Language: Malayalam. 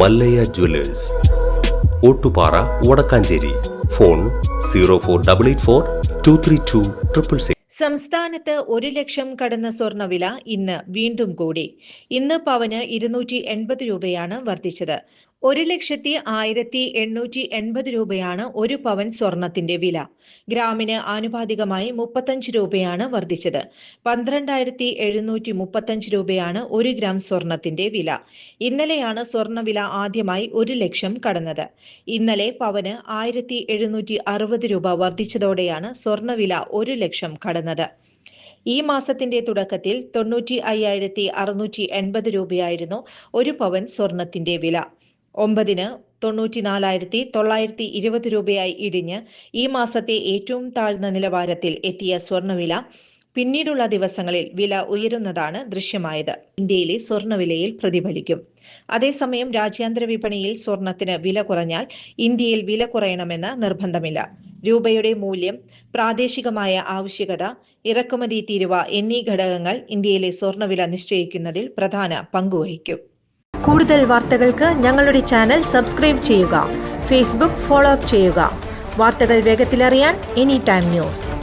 Mallayya jewellers. Ottupara Vadakkanchery. Phone zero four double eight four two three two triple six സംസ്ഥാനത്ത് ഒരു ലക്ഷം കടന്ന സ്വർണവില ഇന്ന് വീണ്ടും കൂടി. ഇന്ന് പവന് ഇരുന്നൂറ്റി എൺപത് രൂപയാണ് വർദ്ധിച്ചത്. ഒരു ലക്ഷത്തി ആയിരത്തി എണ്ണൂറ്റി എൺപത് രൂപയാണ് ഒരു പവൻ സ്വർണത്തിന്റെ വില. ഗ്രാമിന് ആനുപാതികമായി മുപ്പത്തഞ്ച് രൂപയാണ് വർദ്ധിച്ചത്. പന്ത്രണ്ടായിരത്തി എഴുന്നൂറ്റി മുപ്പത്തഞ്ച് രൂപയാണ് ഒരു ഗ്രാം സ്വർണത്തിന്റെ വില. ഇന്നലെയാണ് സ്വർണവില ആദ്യമായി ഒരു ലക്ഷം കടന്നത്. ഇന്നലെ പവന് ആയിരത്തി എഴുന്നൂറ്റി അറുപത് രൂപ വർദ്ധിച്ചതോടെയാണ് സ്വർണവില ഒരു ലക്ഷം കടന്നത്. ഈ മാസത്തിന്റെ തുടക്കത്തിൽ തൊണ്ണൂറ്റി അയ്യായിരത്തി അറുന്നൂറ്റി എൺപത് രൂപയായിരുന്നു ഒരു പവൻ സ്വർണത്തിന്റെ വില. ഒമ്പതിന് തൊണ്ണൂറ്റിനാലായിരത്തി തൊള്ളായിരത്തി ഇരുപത് രൂപയായി ഇടിഞ്ഞ് ഈ മാസത്തെ ഏറ്റവും താഴ്ന്ന നിലവാരത്തിൽ എത്തിയ സ്വർണവില പിന്നീടുള്ള ദിവസങ്ങളിൽ വില ഉയരുന്നതാണ് ദൃശ്യമായത്. ഇന്ത്യയിലെ സ്വർണവിലയിൽ പ്രതിഫലിക്കും. അതേസമയം രാജ്യാന്തര വിപണിയിൽ സ്വർണത്തിന് വില കുറഞ്ഞാൽ ഇന്ത്യയിൽ വില കുറയണമെന്ന് നിർബന്ധമില്ല. രൂപയുടെ മൂല്യം പ്രാദേശികമായ ആവശ്യകത ഇറക്കുമതി തീരുവ എന്നീ ഘടകങ്ങൾ ഇന്ത്യയിലെ സ്വർണവില നിശ്ചയിക്കുന്നതിൽ പ്രധാന പങ്കുവഹിക്കും കൂടുതൽ വാർത്തകൾക്ക് ഞങ്ങളുടെ ചാനൽ സബ്സ്ക്രൈബ് ചെയ്യുക ഫേസ്ബുക്ക് ഫോളോ അപ്പ് ചെയ്യുക. വാർത്തകൾ വേഗത്തിലറിയാൻ എനി ടൈം ന്യൂസ്